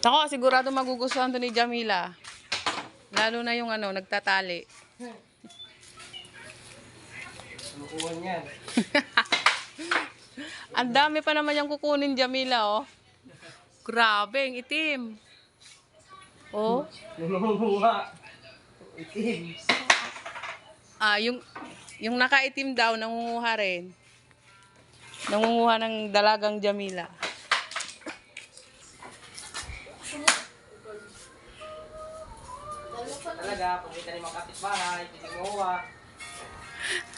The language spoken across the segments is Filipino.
Ako, sigurado magugustuhan to ni Jamila. Lalo na yung ano, nagtatali. Lukuhan yan. Ang dami pa naman yung kukunin, Jamila, oh. Grabe, ang itim. Oh. Nangunguha. Itim. Ah, yung yung nakaitim daw nangunguha rin. Nangunguha ng dalagang Jamila. Talaga, pagkita ni mga kapitbahay, piniguha.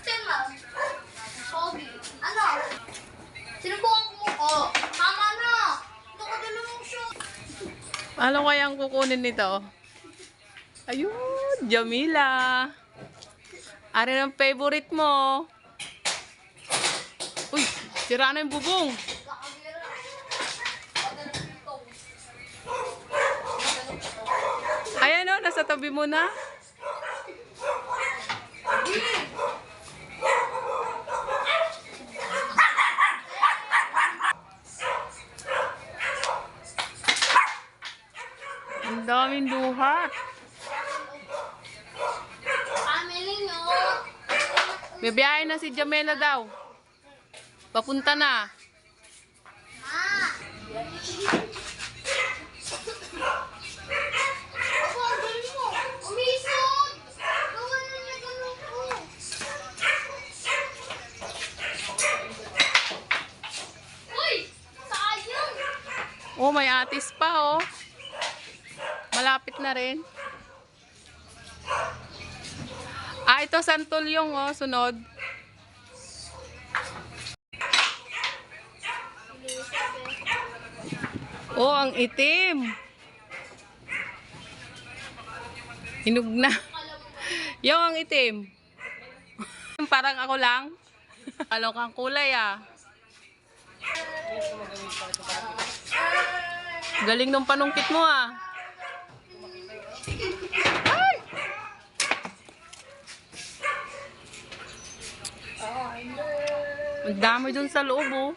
Tema. Pogi. Ano? Sinubukan ko. Oh, tama na. Nakadalawang shoot. Ano kaya ang kukunin nito? Ayun, Jamila. Ari ang favorite mo. Uy, sira na yung bubong. Ayan o, nasa tabi mo na. Ang daming duhat. Bibiyahin na si Jamela daw. Papunta na. Ma. Ako, ang galing mo. Umisod. Gawa na niya ganun ko. Uy! Sayang! May atis pa oh. Malapit na rin. Ah, ito santol yung oh, sunod. Oh, ang itim. Hinug na. Yung ang itim. Parang ako lang. Alokang kulay ah. Galing nung panungkit mo ah. Ay! Ang dami dun sa loob oh.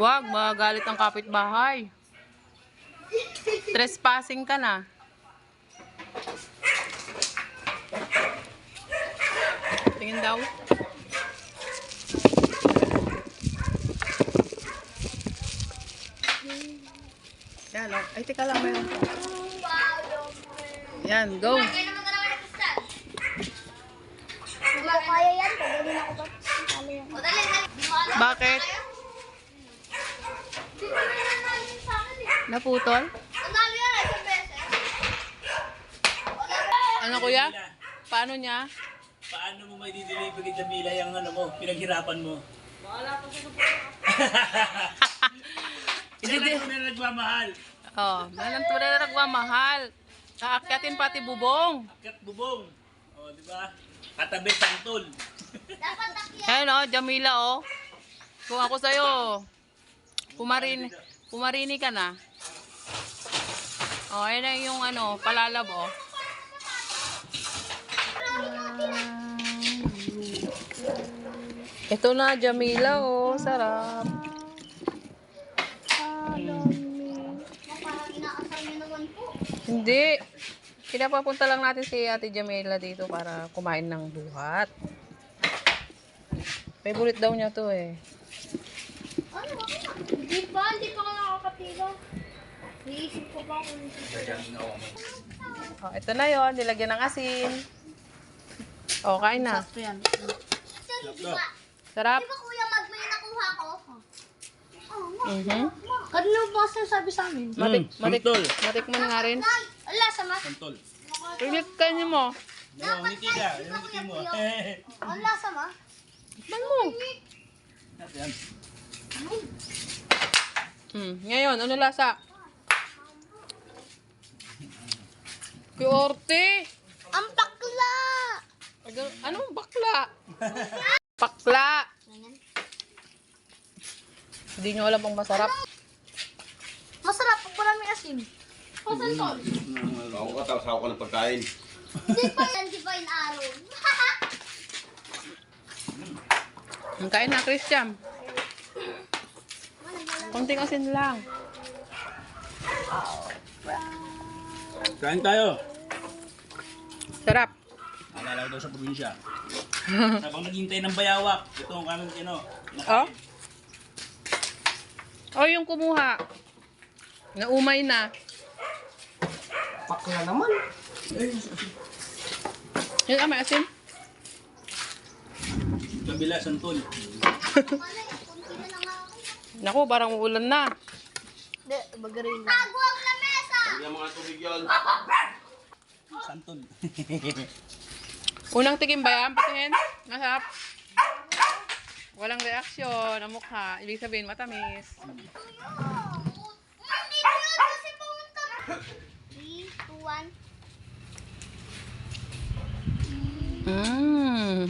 Wag, magalit ang kapitbahay. Trespassing ka na. Tingin daw. Ay teka lang pa. Yan, go. Kaya yan. Pagdalin ako ba? Bakit? Sa. Naputol? Ano kuya? Paano niya? Paano mo may dideliver kay Jamila yung ano mo, pinaghirapan mo? Hindi Hindi. ko na nagmamahal. Oh, nalang tunay na nagmamahal. Kaakyatin pati bubong. Kat bubong. O, di ba? Katabi santol. Dapat takya. Ayan oh, Jamila oh. Kung ako sa'yo, pumarini, pumarini ka na. Oh, ayan na yung ano, palalab oh. Ito na, Jamila oh. Sarap. Parang inaasar niyo naman po. Hindi. Pinapapunta lang natin si Ate Jamila dito para kumain ng buhat. Favorite daw niya to eh. Ano ba? Hindi pa, hindi pa ako nakakatila. Iisip ko ba kung Oh, ito na yon, nilagyan ng asin. Oh, kain na. Ba? Sarap. Di ba kuya mag may nakuha ko? Mhm. Ano ba sabi sa amin? Matik, Mm, matik, santol. matikman nga rin. Ala sama. Santol. Pilit ka niyo mo. No, ngiti ka. Yung ngiti mo. Ang lasa ma? Tikman mo. Hmm, ngayon, ano lasa? Kuyorte. Ang bakla! Ano- bakla? Bakla. Hindi nyo alam ang masarap. Masarap pag maraming asin. Masarap to. Ako ka, tapos ako ka ng pagkain. Hindi pa yan, di pa yung araw. Kain na, Christian. Konting asin lang. Kain tayo. Sarap. Alala ko daw sa probinsya. Habang naghihintay ng bayawak, ito ang kaming ano. Oh? Oh, yung kumuha. Naumay na. Pakla naman. Yung ah, may asin. Kabila, santol. Naku, parang uulan na. Hindi, bagarin na. Tago ang lamesa! Yung mga tubig yan. Santol. Unang tikim ba yan? Patingin. Masarap. Walang reaksyon ang mukha. Ibig sabihin, matamis. Hindi ko yun kasi pumunta. 3, 2, 1. Mmm.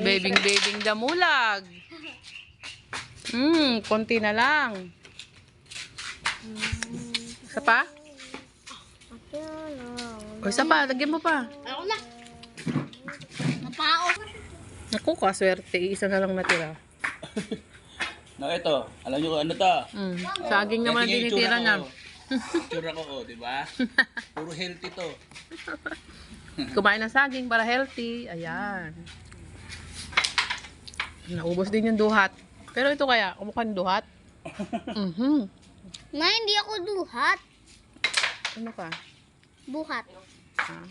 Babing babing damulag. Mmm, konti na lang. Isa pa? O, isa pa. Lagyan mo pa. Ako na. Napao. Naku, kaswerte. Isa na lang natira. Na ito, alam nyo kung ano to? Mm. Saging naman ang tinitira itsura na. ko. Oh, di ba? Puro healthy to. Kumain ng saging para healthy. Ayan. Naubos din yung duhat. Pero ito kaya, kumukha ng duhat. Mhm. Na, hindi ako duhat. Ano ka? Buhat. Ah.